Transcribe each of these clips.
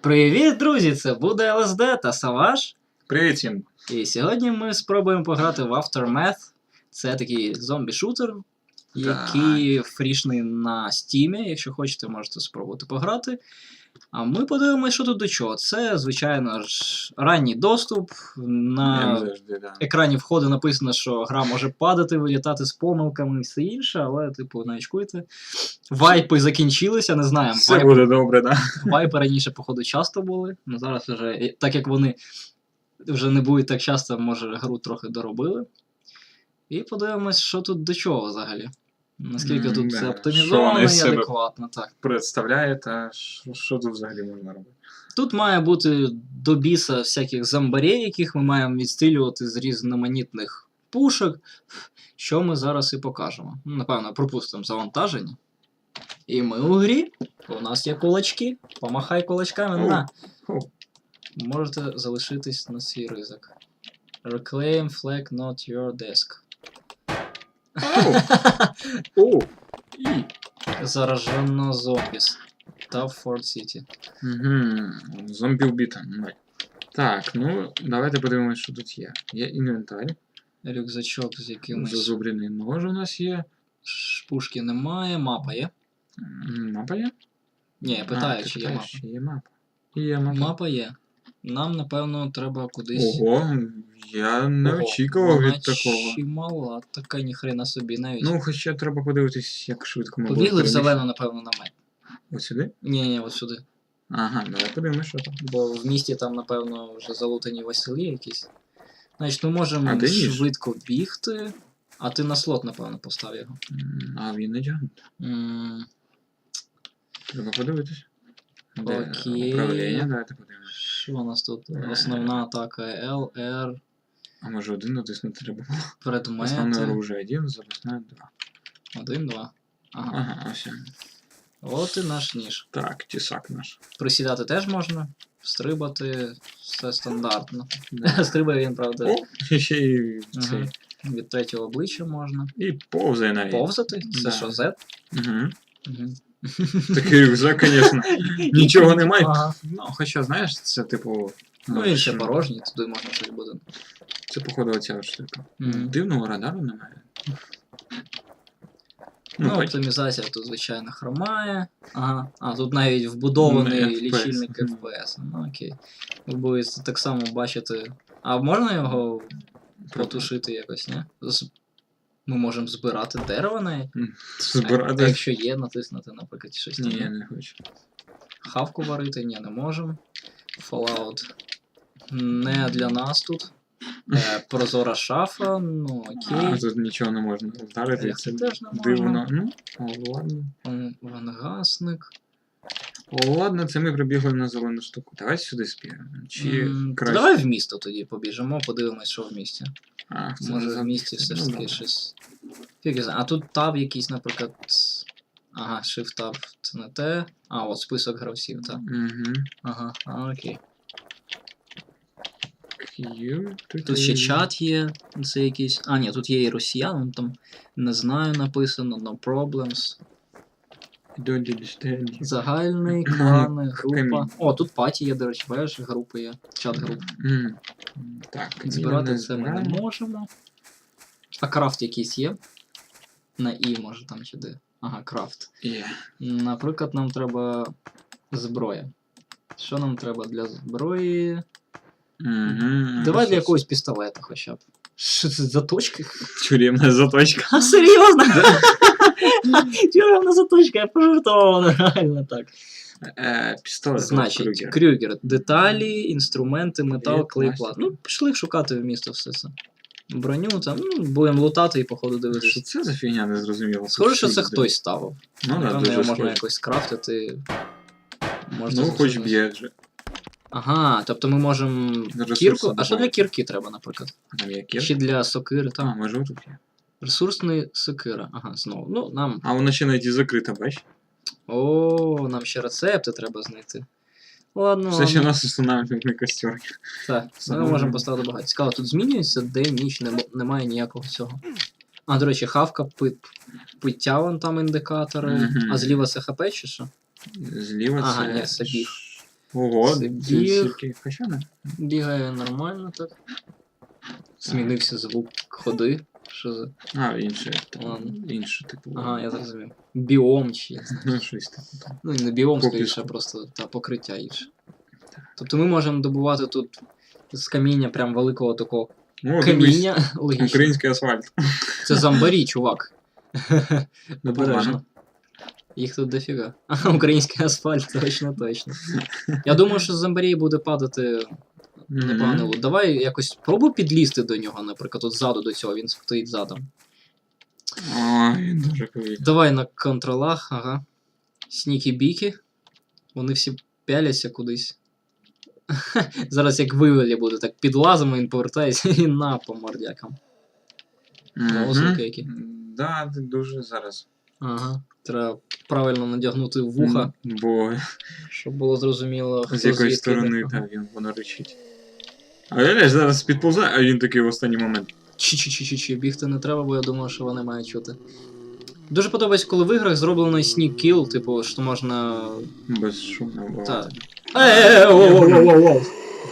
Привіт, друзі! Це буде ЛСД та Саваш. Привіт всім. І сьогодні ми спробуємо пограти в Aftermath. Це такий зомбі-шутер, який фрішний на стімі. Якщо хочете, можете спробувати пограти. А ми подивимося, що тут до чого. Це, звичайно ж, ранній доступ. На завжди, да. екрані входу написано, що гра може падати, вилітати з помилками і все інше, але, типу, не очкуйте. Вайпи закінчилися, не знаю. Все вайпи буде добре, да? Вайпи раніше, походу, часто були. Ну зараз вже, так як вони вже не будуть так часто, може, гру трохи доробили. І подивимось, що тут до чого взагалі. Наскільки тут все оптимізовано і адекватно. Так. Представляє, та що, що тут взагалі можна робити? Тут має бути до біса всяких зомбарей, яких ми маємо відстрілювати з різноманітних пушок, що ми зараз і покажемо. Ну, Напевно, пропустимо завантаження. І ми у грі. У нас є кулачки. Помахай кулачками на. Можете залишитись на свій ризик. Reclaim flag not your desk. О! І. Заражено зомбіс. Та Форт Сіті. Угу. Зомбі вбита. Най. Так, ну давайте подивимось, що тут є. Є інвентар. Рюкзачок з якимось. Зазубрений нож у нас є. Пушки немає, мапа є. Мапа є? Ні, я питаю, А, чи є мапа. є мапа. Є мапа. Мапа є. Нам, напевно, треба кудись. Ого, я не Ого, очікував вона від такого. Чимала, така ніхрена собі навіть. Ну, хоча треба подивитись, як швидко ми Побігли в зелену, напевно, на мене. Ось сюди? Ні, ні, от сюди. Ага, давай подивимось, що там. Бо в місті там, напевно, вже залутані Василі якісь. Значить, ми можемо А де ніж? швидко бігти, а ти на слот, напевно, постав його. М, А він не тягне. М, Треба подивитись. Де Окей. управління, давайте подивимось. Що у нас тут? Е. Основна атака L, R, А може один натиснути треба було? Основне предмети. оружие один, запасне два. Один, два. Ага. Ага, він. От і наш ніж. Так, тісак наш. Присідати теж можна. Стрибати, все стандартно. Да. Стрибає він, правда, О, ще й Ага. цей. від третього обличчя можна. І повзає навіть. Повзати? Це Да. що, Z? Угу. Угу. Такий рюкзак, звісно. Нічого немає. Ага. Ну, хоча, знаєш, це типу. Ну можеш- він ще порожній, туди можна щось буде. Це, походу, оця штука. Мгм. Дивного радару немає. Ну, хоч- оптимізація тут, звичайно, хромає. Ага. А, тут навіть вбудований Ну, FPS. лічильник Мгм. FPS. Ну окей. Ви будете так само бачити. А можна його потушити якось, ні? З- Ми можемо збирати дерево навіть. А якщо є, натиснути, наприклад, щось Ні, я не хочу. Хавку варити, ні, не можемо. Fallout не для нас тут. Е, прозора шафа, ну окей. А тут нічого не можна вдарити, це теж не дивно. Ну, ладно. Вангасник. Ладно, це ми прибігли на зелену штуку. Давай сюди спіємо. Чи краще. Давай в місто тоді побіжимо, подивимось, що в місті. А, Може в місті все ж таки щось. Фіг. А тут таб якийсь, наприклад. Ага, Shift Tab це не те. А, от список гравців, так. Мгм. Ага, а, окей. Тут ще чат є, це якийсь. А, ні, тут є і росіян, там не знаю, написано, no problems. Don't understand. Загальний, клани, група. О, тут паті є, до речі, бачиш, групи є, чат груп. Так, Збирати це ми не можемо. А крафт якийсь є? На І, може там чи де. Ага, крафт. Є. Наприклад, нам треба зброя. Що нам треба для зброї? Мгм. Давай для якогось пістолета хоча б. Що це заточка? Тюремна заточка. А серйозно? Тюремна заточка, я пожартована, реально так. Е, Пістолет. Значить, Крюгер. Деталі, інструменти, метал, Є клей, пластик. плат. Ну, пішли шукати в місто все це. Броню там, ну, будемо лутати і походу Що дивитися. це за фігня не зрозуміло? Схоже, що це хтось ставив. Ну, да, Напевно, дуже його можна схоже. якось скрафтити. Можна Ну, хоч б'є вже. Ага, тобто ми можемо Ресурси кірку. А що для добавити. кірки треба, наприклад? Там є кір. Чи для сокири А, там? може тут є. Ресурсний сокира. Ага, знову. Ну, нам. А вона ще навіть і закрита, бач? О, нам ще рецепти треба знайти. Ладно, Все ще нас устанавливають костер. Так, ми можемо поставити багато. Цікаво, тут змінюється день, ніч, нем- немає ніякого цього. А, до речі, хавка, пит, пиття вон там індикатори. Мгм. А зліва це ХП чи що? Зліва Ага, це... ні, це біг. Ого, Сибір. стільки хоча не. Бігає нормально так. Змінився звук ходи. Що за. А, інше. там, Ладно. Інше, типу. Ага, я зрозумів. Біом чи я. Ну, щось таке там. Ну, не біом, По скоріше, а просто та покриття інше. Тобто ми можемо добувати тут з каміння прям великого такого О, каміння. Логічно. український асфальт. Це зомбарі, чувак. Ну, Обережно. Їх тут дофіга. А, український асфальт, точно, точно. Я думаю, що з зомбарей буде падати непоганий лут. Давай якось спробуй підлізти до нього, наприклад, от ззаду до цього, він стоїть задом. Ой, він дуже повільно. Давай на контролах, ага. Снікі-бікі. Вони всі пяляться кудись. Зараз як вивелі буде, так підлазимо, він повертається і на по мордякам. Голосики які. Да, дуже зараз. Ага. Треба правильно надягнути вуха, Бо щоб було зрозуміло, хто з якої сторони так, він воно речить. А я зараз підповзає, а він такий в останній момент. Чи-чи-чи-чи-чи, бігти не треба, бо я думаю, що вони мають чути. Дуже подобається, коли в іграх зроблений sneak kill, типу, що можна. Безшумно було. Так. Е, воу-воу-воу-воу.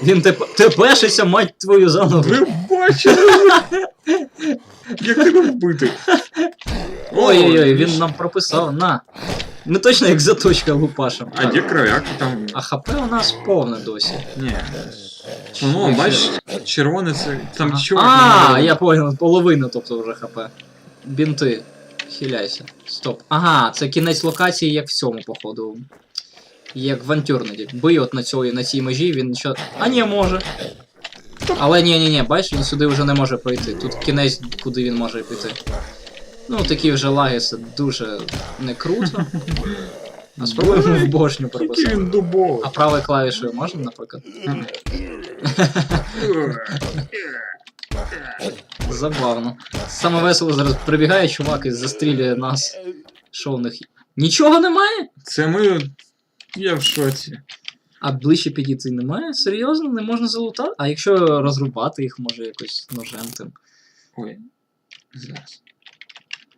Він теп- тепешиться, мать твою заново. Ви бачили? Як тебе вбити? Ой-ой-ой, він нам прописав, на. Ми точно як заточка лупашем. А де кров'як там? А ХП у нас повне досі. Ні. Воно, бачиш, червоне це. Там чорне. А, я понял, половину, тобто вже ХП. Бінти. Хиляйся. Стоп. Ага, це кінець локації, як в цьому, походу. Як в Антюрнеді. Бий от на цій, на цій межі, він що. А ні, може. Але ні, ні, ні, бачиш, він сюди вже не може пройти. Тут кінець, куди він може піти. Ну, такі вже лаги це дуже не круто. А спробуємо в бошню прописати. він дубовий. А правою клавішою можна, наприклад? Забавно. Саме весело зараз прибігає чувак і застрілює нас. Що в них? Нічого немає? Це ми. Я в шоці. А ближче підійти немає? Серйозно? Не можна залутати? А якщо розрубати їх, може якось ножем тим. Ой. Зараз.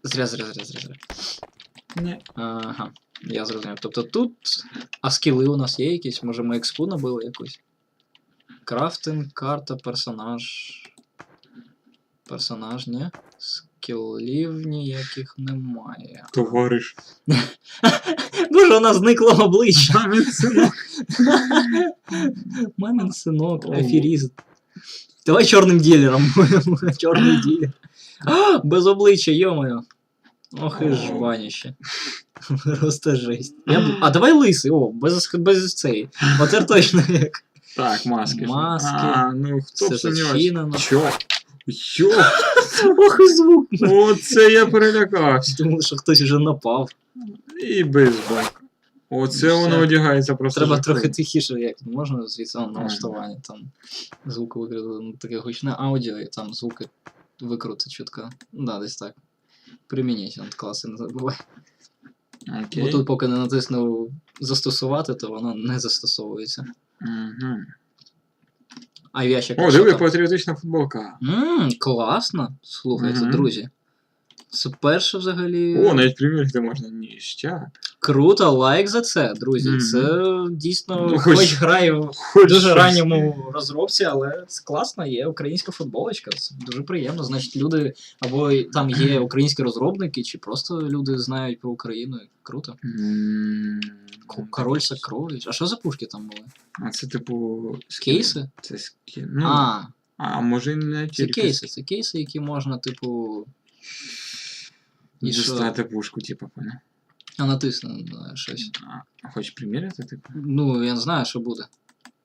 Зря, зря, зря, зря, зря. Ні. Ага, я зрозумів. Тобто тут. А скіли у нас є якісь? Може ми експу набили якусь? Крафтинг, карта, персонаж. Персонаж, ні? Скілів ніяких немає. Товариш. Боже, вона зникла обличчя. Мамін синок. Мамин синок, аферіст. Давай чорним ділером. Чорний ділер. Без обличчя, йомаю. Ох і ж О. Просто жесть. Я... б- А давай лисий, о, без, без цей. Отер точно як. Так, маски. ж. Маски. А, ну хто Все б сумнівався. зачинено. Чо? Чо? Ох і звук. Оце я перелякався. Думав, що хтось вже напав. І бейсболка. Оце Ну, воно все. одягається просто. Треба жахливо. трохи тихіше, як можна звідси на налаштування, там звук викрити, ну, таке гучне аудіо, і там звуки викрути чутко. Да, десь так. Примініть, от класи не забувай. Okay. Бо тут поки не натиснув застосувати, то воно не застосовується. Угу. А я ще О, диви, патріотична футболка. Ммм, класно. Слухайте, Мгм. друзі. Це перше взагалі. О, навіть примірити можна ніща. Круто, лайк за це, друзі. Мгм. Це дійсно, Ну, хоч, хоч- грає в Хоч дуже щось. ранньому розробці, але це класно, є українська футболочка. Це дуже приємно. Значить, люди або там є українські розробники, чи просто люди знають про Україну. Круто. К- Король Сакрович. А що за пушки там були? А це типу. Кейси? Це скі... Ну, А, а може не це кейси. Це кейси, які можна, типу. І що? пушку, типу, понял. А натисни на щось. А, хочеш приміряти, типу? Ну, я не знаю, що буде.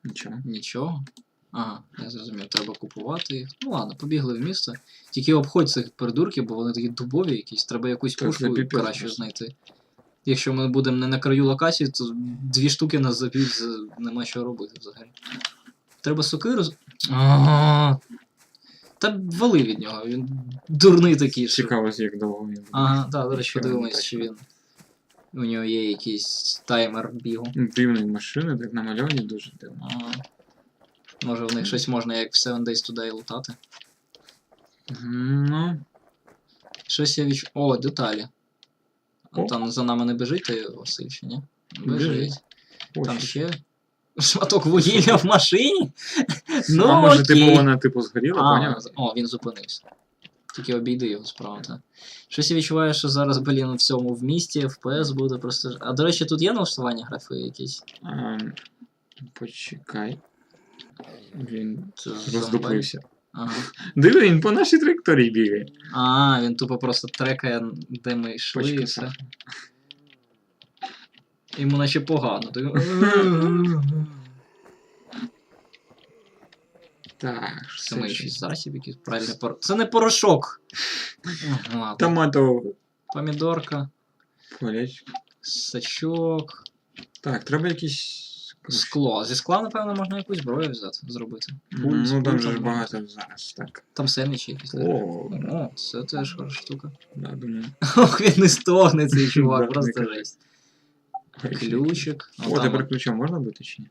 Нічого. Нічого. Ага, я зрозумів, треба купувати їх. Ну ладно, побігли в місто. Тільки обходь цих придурків, бо вони такі дубові якісь, треба якусь пушку просто. знайти. Якщо ми будемо не на краю локації, то дві штуки нас заб'ють, нема що робити взагалі. Треба сокиру. з- А, Та вали від нього, він дурний такий. Цікаво, як довго він. Ага, так, до речі, подивимось, чи він. У нього є якийсь таймер бігу. Ну, Дивні машини, так намальовані дуже дивно. Ага. Може в них щось можна як в Seven Days to Die лутати. Ну, Щось я відч... О, деталі. О. Там за нами не біжить той Василь, чи ні? Біжить. Біжить. Там ще. Шматок вугілля в машині? Ну, а може, окей. типу, вона типу згоріла, А, поняв? О, він зупинився. Тільки обійди його справа, так. Щось я відчуваю, що зараз, блін, у всьому в місті FPS буде просто. А до речі, тут є налаштування графи якісь? Ем, почекай. Він Це роздуплився. Ага. Диви, він по нашій траєкторії бігає. А, він тупо просто трекає, де ми йшли і все. Йому наче погано. Так, Це все ми ще. якийсь засіб, якийсь правильний пор... Це не порошок. Ладно. Томатове. Помідорка, Полячка. сачок, Так, треба якісь. скло. Зі скла, напевно, можна якусь зброю взяти, зробити. Ну, Пульс, там пульс, же ж там багато зараз. Так. Там сендвічі якісь. так. О, О, це теж хороша штука. да, думаю. Ох, він не стогне цей Да, чувак, не просто кажи. жесть. Ключик. О, там тепер от, ключом можна бити чи ні?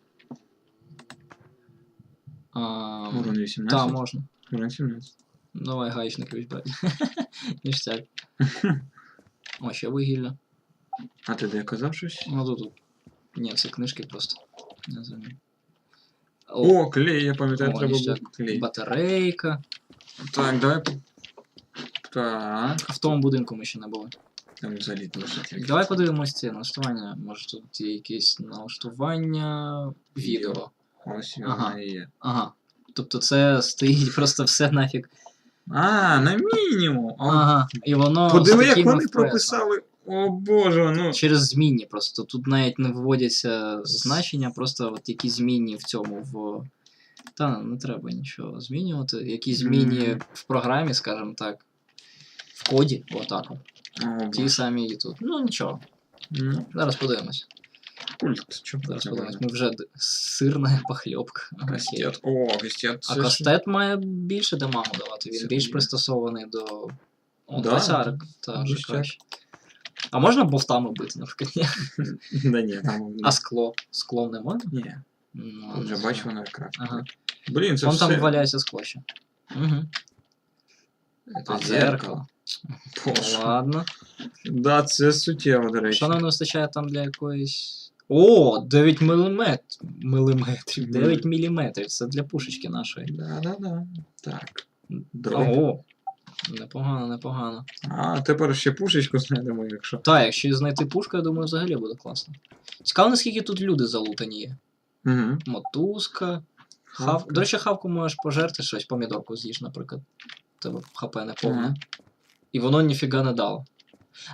А, Урон 18. Та, можна. Урон 17. Давай гаечний ключ брати. Ніштяк. О, ще вугілля. А ти де казав щось? Ну тут. тут. Ні, це книжки просто. Не знаю. О, О, клей, я пам'ятаю, треба було клей. батарейка. Так, давай. Так, А в тому будинку ми ще не були. там взагалі лише Давай подивимось ці налаштування. Може тут є якісь налаштування відео. Ось Ага. і є. Ага. Тобто це стоїть просто все нафіг. А, на мінімум. Ага. І воно. Подиви, як вони впресом. прописали. О боже, ну. Через змінні просто. Тут навіть не вводяться значення, просто от які змінні в цьому в. Та не треба нічого змінювати. Які змінні Мгм. в програмі, скажімо так. В коді, отак. Ті самі і тут. Ну нічого. Ну, Зараз подивимось. Культ. Чого Зараз подивимось. Ми вже д- сирна похльопка. Окей. Кастет. О, кастет. А кастет має більше дамагу давати, він Це більш є. пристосований до. О, Да? 20 та вже Ніштяк. краще. А можна болтами бити? Ні. Да ні, там. А скло? Склом не можна? Ні, Ну, тут не бач, знаю. воно. Ага. Блін, це Вон все. там валяється скло ще. Угу. Це А дзеркало. Боже. Ладно. Да, це суттєво, до речі. Що нам не вистачає там для якоїсь. О, 9 міліметрів. Міліметрів. 9 міліметрів. Це для пушечки нашої. Да, да, да. Так. Дроп. Ого. Непогано, непогано. А тепер ще пушечку знайдемо, якщо. Так, якщо знайти пушку, я думаю, взагалі буде класно. Цікаво, наскільки тут люди залутані є. Угу. Мотузка. Хав... До речі, хавку можеш пожерти щось, помідорку з'їж, наприклад. Тебе хп не повне. І воно ніфіга не дало.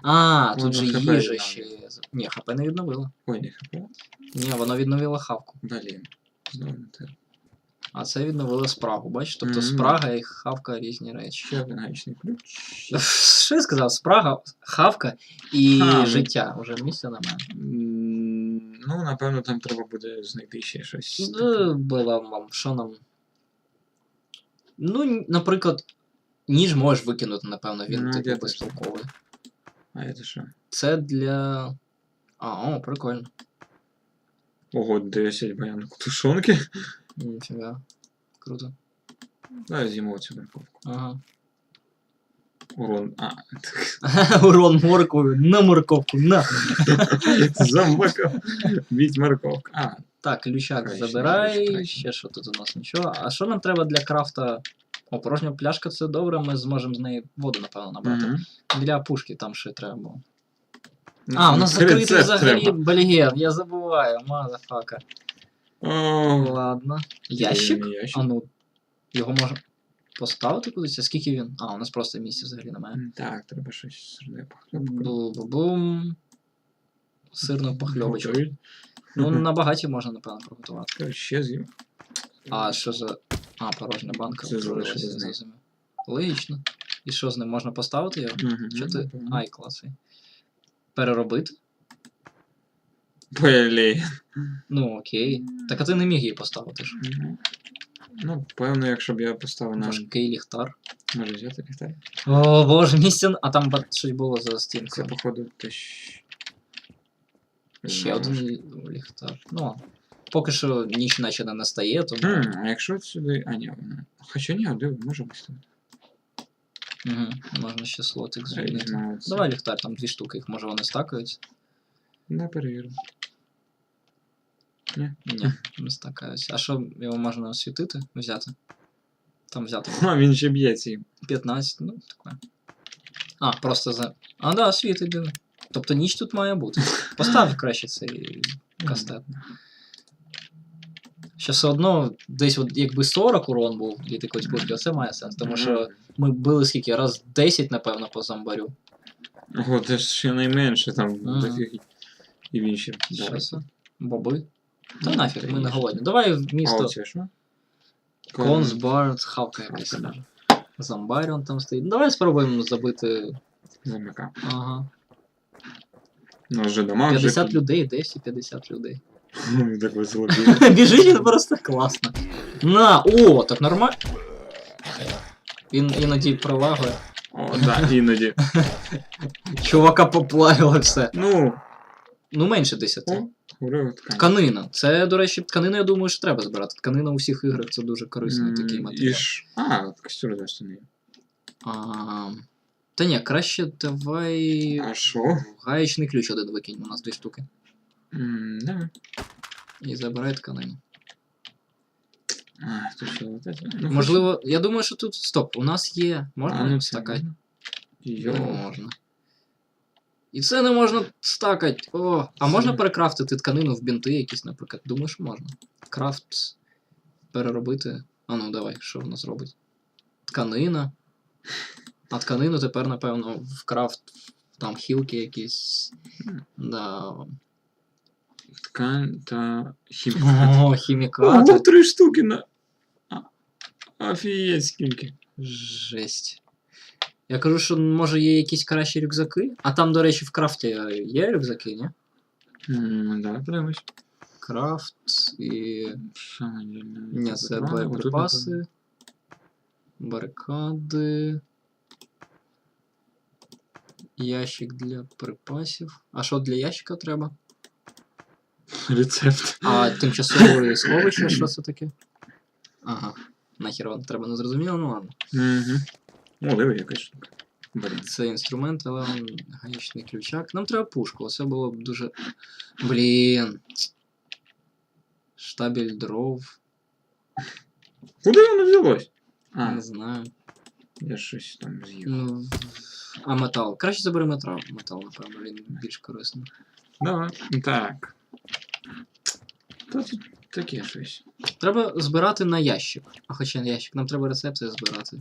А, тут Воно же HP їжа відновлює. ще є. Ні, хп не відновило. Ой, не хп. Ні, воно відновило хавку. Блін. Знову не те. А це відновило спрагу, бачиш? Тобто Мгм. спрага і хавка різні речі. Ще один гаечний ключ. Що я сказав? Спрага, хавка і А, ну. життя. Уже місця немає. М, Ну, напевно, там треба буде знайти ще щось. Ну, Була вам, що нам. Ну, н- наприклад, ніж можеш викинути, напевно, він Ну, типу я теж безтолковий. А це що? Це для. А, о, прикольно. Ого, 10 баянок тушонки. Ніфіга. Круто. Давай з'їмо цю морковку. Ага. Урон. А, Урон морквою на морковку, на. замбакав. Біть морковка. А, Так, ключак забирай. Ще що тут у нас нічого. А що нам треба для крафта? О, порожня пляшка це добре, ми зможемо з неї воду, напевно, набрати. мгм. Для пушки там ще треба було. А, у нас Рецепт закритий взагалі треба. я забуваю, мазафака. О, Ладно. Ящик? ящик. А ну, його можна поставити кудись? А скільки він? А, у нас просто місця взагалі немає. Так, треба щось сюди похлопку. Бу-бу-бум. Сирну похльобочку. Ну, на багаті можна, напевно, приготувати. Ще з'їм. А, що за. А, порожня банка. Це залишилось з нею. зрозумів. Логічно. І що з ним можна поставити його? Мгм, Що ти. напевно. Ай, класний. Переробити? Блін. Ну, окей. Так а ти не міг її поставити ж. Ну, Ну, певно, якщо б я поставив на. Важкий ліхтар. Може взяти ліхтар? О, боже, місця. А там ба- щось було за Це, стінкою. походу, щ- Ще один лі- ліхтар. Ну, ладно. поки що ніч наче не настає, тому. Хм, а якщо от сюди. А, ні, вона. Хоча ні, диви, може виставити. Угу. Можна ще слотик звільнити. Візьмемо це. Давай ліхтар, там дві штуки, їх може вони стакаються. Не перевірю. Ні? Ні, не стакаюся. А що його можна освітити? Взяти? Там взяти. А, він ще б'ється їм. 15, ну таке. А, просто за. А, да, світить диви. Тобто ніч тут має бути. Постав краще цей кастет. Ще все одно, десь от, якби 40 урон був від якоїсь пушки, це має сенс. Тому що ми били скільки? Раз 10, напевно, по зомбарю. Ого, це ж ще найменше там Ага. таких і він ще. Що це? Боби? Та Ну, нафіг, ми не голодні. Давай в А місто. оце що? Конс, Бард, хавка якась. Хавка, може. Зомбар он там стоїть. Давай спробуємо забити. Замика. Ага. Ну, вже дома, 50 вже... людей, де всі 50 людей? Ну, так весело бігає. Біжить він просто класно. На, о, так нормально. Він іноді пролагує. О, да, іноді. Чувака поплавило все. Ну, Ну, менше 10. о, ткань. Тканина. Це, до речі, тканину, я думаю, що треба збирати. Тканина у всіх іграх це дуже корисний М, такий І матеріал. ж... А, костюр за штани. А, та ні, краще давай. А що? Гаєчний ключ один викинь, у нас дві штуки. М, Да. І забирай тканину. А, тут що, вот это? Ну, Можливо, я думаю, що тут. Стоп, у нас є. Можна А, ну, це стакати? можна. Йо. можна. І це не можна стакати. О, а можна перекрафтити тканину в бінти якісь, наприклад. Думаєш, можна. Крафт переробити. А ну давай, що в нас робить? Тканина. А тканину тепер, напевно, в крафт там хілки якісь. Да. Ткань та хімікат. О, хімікати. Ого, три штуки на... А, Офігеть, скільки. Жесть. Я кажу, що може є якісь кращі рюкзаки. А там, до речі, в крафті є рюкзаки, ні? М, Давай подивимось. Крафт і. Самодільно. Ні, це боєприпаси. Барикади. Ящик для припасів. А що для ящика треба? Рецепт. А тимчасове сховище, що це таке? Ага. Нахер вам треба не зрозуміло, ну ладно. Угу. О, диви, якась штука. Блін. Це інструмент, але он гаячний ключак. Нам треба пушку, це було б дуже. Блін. Штабель дров. Куди воно взялось? А, Не знаю. я щось там з'їв. Ну, а метал. Краще забери метал, метал, напевно, він більш корисний. Давай. Так. Та тут таке щось. Треба збирати на ящик. А хоча не ящик, нам треба рецепти збирати.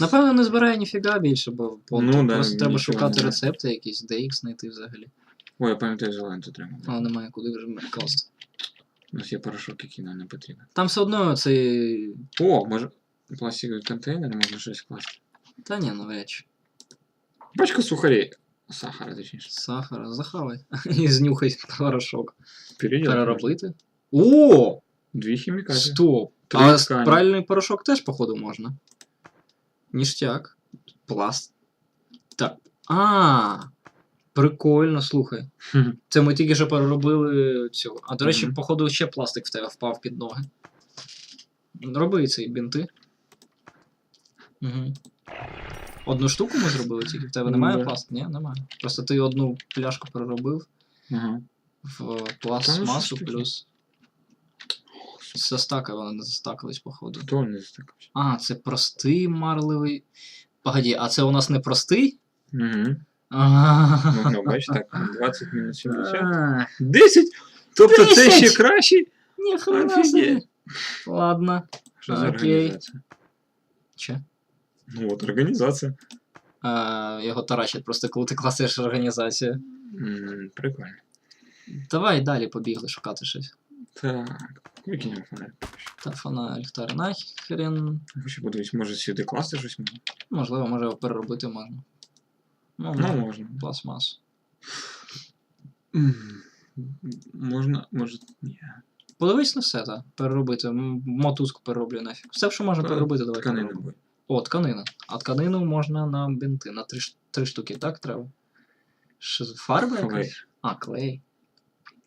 Напевно, не збирає ніфіга більше, бо бо Ну да, просто треба нічого шукати немає. рецепти якісь, де їх знайти взагалі. Ой, я пам'ятаю, зелену треба. Але немає куди вже класти. У нас є порошок, який нам не потрібен. Там все одно цей. О, може. Пластиковий контейнер, можна щось класти. Та ні, навряд чи. Пачка сухарей. Сахара, точніше. Сахара, захавай. І знюхай порошок. Перейдет. Переробити. О! Дві хімікати. Стоп! Три А ткані. правильний порошок теж, походу, можна. Ніштяк. Пласт. Так. А. Прикольно, слухай. Це ми тільки що переробили цього. А до речі, Мгм. походу, ще пластик в тебе впав під ноги. Роби ці бінти. Угу. Одну штуку ми зробили, тільки в тебе немає Да. пластику? Ні, немає. Просто ти одну пляшку переробив Ага. в пластмасу ж плюс. Застака, вони не застакались, походу. Хто не стикався? А, це простий марливий. Погоді, а це у нас не простий? Угу. А. Ну, бачиш, так, 20 мінус 70. 10? Тобто це 10? ще краще? Ніхрена собі. Офігеть. Ладно. Що за Окей. організація? Че? Ну от організація. А, його таращать просто коли ти класиш організацію. М, Прикольно. Давай далі побігли шукати щось. Так, викинемо фонарик. Та фона ліхтар нахрен. Хочу подивись, може сюди класти щось можна? Можливо, може його переробити можна. Ну, Ну, можна. можна. Пластмас. М, Можна, може. Ні. Подивись на все, так. Переробити. М, Мотузку перероблю нафіг. Все, що можна переробити, давай. Тканини переробимо. буде. О, тканина. А тканину можна на бінти. На три, три штуки, так треба? Що, фарба Клей. якась? А, клей.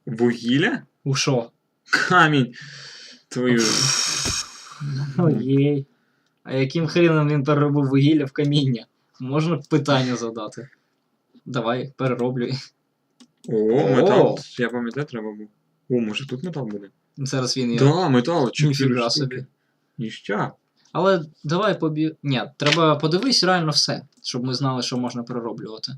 Вугілля? У що? Камінь. Твою. Ой. А яким хреном він переробив вугілля в каміння? Можна питання задати. Давай, перероблюй. О, метал. Я пам'ятаю, треба був. О, може тут метал буде? Зараз він його. Да, метал, штуки. собі. Ніща. Але давай побі. Ні, треба подивись реально все, щоб ми знали, що можна перероблювати.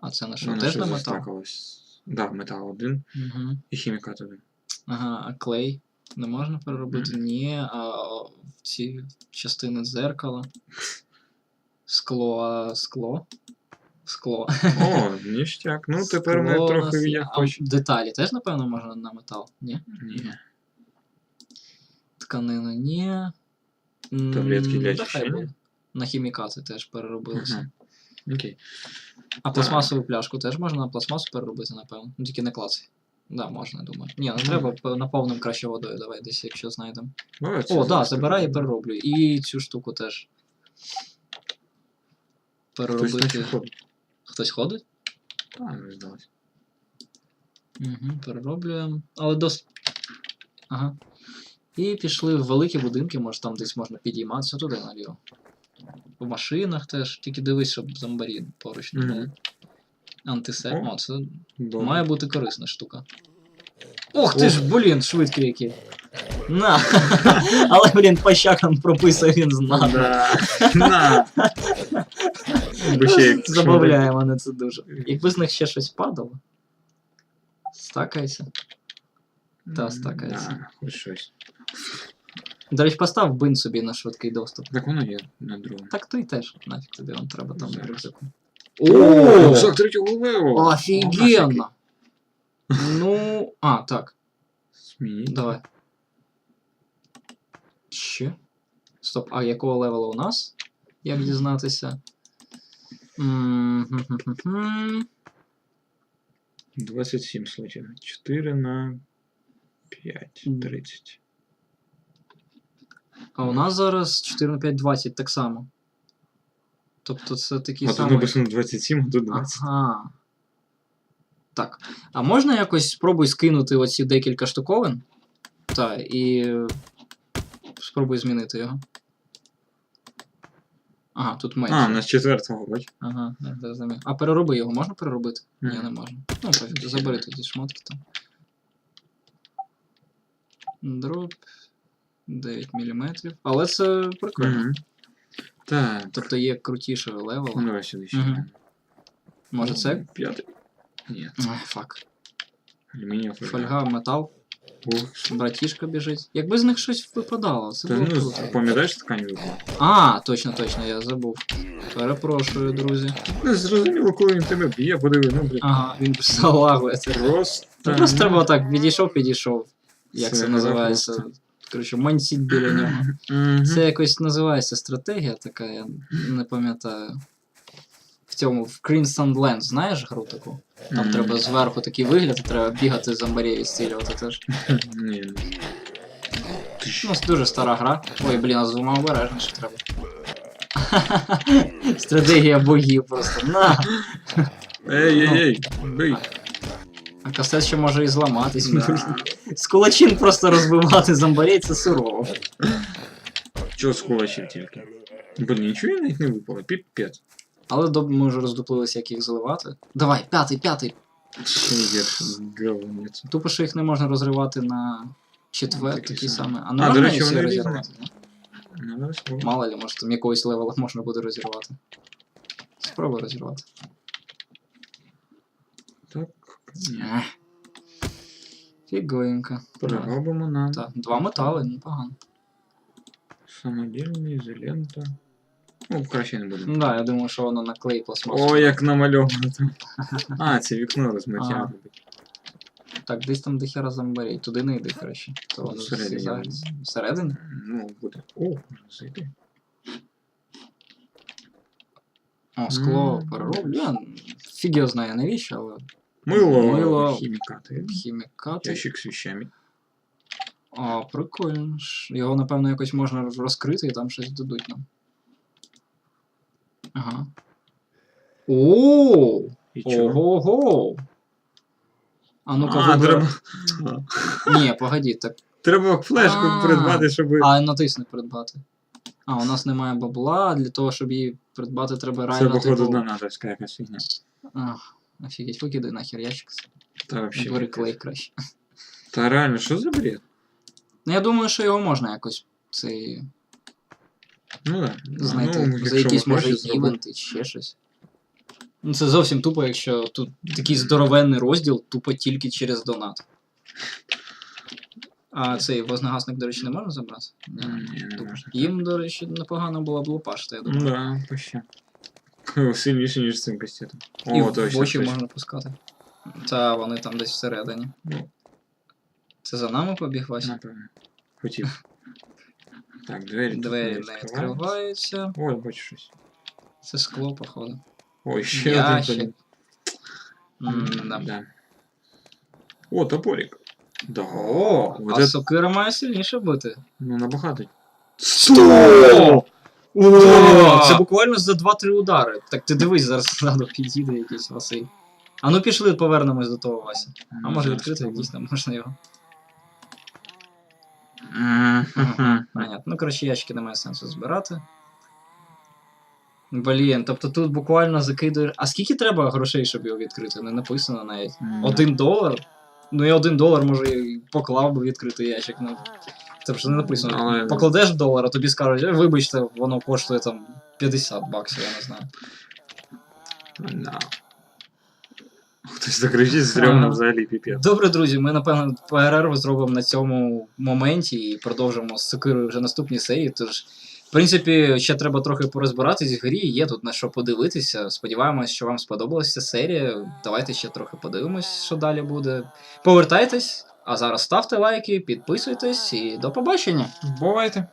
А це на що? Вона Теж на метал? застакалась. Да, метал один Угу. і хімікат один. Ага, а клей не можна переробити? Ні, а ці частини дзеркала. Скло, а скло. Скло. О, ніштяк. Ну тепер ми трохи як А. Деталі теж, напевно, можна на метал? Ні? Ні. Тканину ні. Таблетки для очищення? На хімікати теж переробилися. Окей. А пластмасову пляшку теж можна на пластмасу переробити, напевно. Ну тільки не клацай. Да, можна, думаю. Ні, не Мгм. треба наповним краще водою, давай десь, якщо знайдемо. О, да, забирай і перероблю. І цю штуку теж. Переробити. Хтось ходить? Та, не здалось. Угу, перероблюємо. Але досить. Ага. І пішли в великі будинки, може там десь можна підійматися туди наліво. В машинах теж, тільки дивись, щоб зомбарі поруч не були. Мгм. Антисек. О. Це Добре. має бути корисна штука. Ох ти ж, блін, швидкий який. На! Але, блін, по щакам прописав він знати. Да. На. Забавляє мене це дуже. Якби з них ще щось падало. Стакається. Та, стакається. Да, хоч щось. До речі, постав бин собі на швидкий доступ. Так воно є на другому. Так ти теж. Нафіг тобі вам треба там Зараз. рюкзаку. О, Рюкзак третього леву! Офігенно! Ну. А, так. Змініть. Давай. Ще. Стоп, а якого левела у нас? Як дізнатися? М-м-м-м-м. 27 слотів. 4 на 5. 30. А у нас зараз 4 на 5, 20 так само. Тобто це такі А тут самі. написано 27, а тут 20. Ага. Так. А можна якось спробуй скинути оці декілька штуковин? Так, і спробуй змінити його. Ага, тут менше. А, на четвертого, бач. Ага, я зрозумів. А перероби його можна переробити? Ні, не можна. Ну, забери тоді шмотки там. Дроп 9 мм. Але це прикольно. Мгм. Так. Тобто є крутішого левела. Ну, давай сюди ще. Мгм. Може це? П'ятий. Ні, Ай, фак. алюмінієва фольга. Фольга, метал, Ух. братішка біжить. Якби з них щось випадало, це Та було ну, круто. пам'ятаєш ткань випала? А, точно, точно, я забув. Перепрошую, друзі. Ну, зрозуміло, коли він тебе б'є, подиви, ну, блін. Ага, він просто лагує. Просто. Ну, просто треба так, підійшов, підійшов. Як Це це називається? просто. Коротше, мансіть біля нього. Це якось називається стратегія така, я не пам'ятаю. В цьому, в Crimson Land, знаєш гру таку? Там треба зверху такий вигляд, треба бігати з амбарів і стрілювати теж. Ні. Ну, це дуже стара гра. Ой, блін, а з двома обережніше треба. Стратегія богів просто. На! Ей, ей, ей, бий. А кастет ще може і зламатись. Да. З кулачин просто розбивати зомбарей це сурово. Чого з кулачів тільки? Блін, нічого я навіть не випало, піпець. Але доб- ми вже роздуплилися, як їх заливати. Давай, п'ятий, п'ятий. Ще гірше, говнець. Тупо, що їх не можна розривати на четвер, Такі такі самі. саме. А А, до можна речі, всі вони розірвати? Ну. Мало ли, може там якогось левела можна буде розірвати. Спробуй розірвати. Ех. Фігоєнько. Переробимо на Так, два метали, непогано. самодільний, ізолента. Ну, краще не буде. Ну да, я думаю, що воно на клей пластмасу. О, як намальовано там. А, це вікно розмиття. Так, десь там дохера зомбарей. Туди не йди краще. То вони Всередині. з'їзаються. Всередині? Ну, буде. О, можна зайти. О, скло перероблю. Фіг його знає навіщо, але Мило, Мило. хімікати. хімікати. Ящик з вещами. А, прикольно. Його, напевно, якось можна розкрити і там щось дадуть нам. Ага. О! І чого? Ого-го! А ну-ка, А, треба... Ні, погоді, так. треба флешку А. придбати, щоб... А, натисни придбати. А, у нас немає бабла, для того, щоб її придбати, треба Це, реально. походу, типу... донатовська якась фігня. Ах, офігеть, викидай нахер ящик. Та вообще. Бери клей краще. Та реально, що за бред? Ну, я думаю, що його можна якось цей, Ну да. знайти ну, за якісь може івенти чи ще щось. Ну, це зовсім тупо, якщо тут такий здоровенний розділ, тупо тільки через донат. А цей вознегасник, до речі, не можна забрати? Ні. Не можна. Їм, до речі, непогано було б лупашити, я думаю. да, вообще. Сильніше, ніж з цим кастетом. І О, в точно. очі точно. можна пускати. Та вони там десь всередині. Ну, Це за нами побіг Вася? напевно. Хотів. Так, двері. тут Двері не не відкриваються. відкриваються. Ой, бачу щось. Це скло, походу. Ой, ще Ящик. один. М, да. да. О, топорик. Да. О, вот а это, сокира має сильніше бути. ну, набагато. Сто! О! Це буквально за 2-3 удари. Так ти дивись, зараз ззаду підійде якийсь Василь. А ну пішли, повернемось до того Вася. А може відкрити дійсно можна його. Ага, понятно. Ну, коротше, ящики немає сенсу збирати. Блін, тобто тут буквально закидуєш. А скільки треба грошей, щоб його відкрити? Не написано навіть. Один долар? Ну я один долар, може, і поклав би відкритий ящик. Ну, це вже не написано. Але- Покладеш долар, а тобі скажуть, «Е, вибачте, воно коштує там 50 баксів, я не знаю. Да. Хтось так кричить, стрьомно взагалі піпець. Добре, друзі, ми напевно перерву зробимо на цьому моменті і продовжимо з сокирою вже наступні серії. Тож, в принципі, ще треба трохи порозбиратись в грі, є тут на що подивитися. Сподіваємось, що вам сподобалася серія. Давайте ще трохи подивимось, що далі буде. Повертайтесь, а зараз ставте лайки, підписуйтесь і до побачення! Бувайте.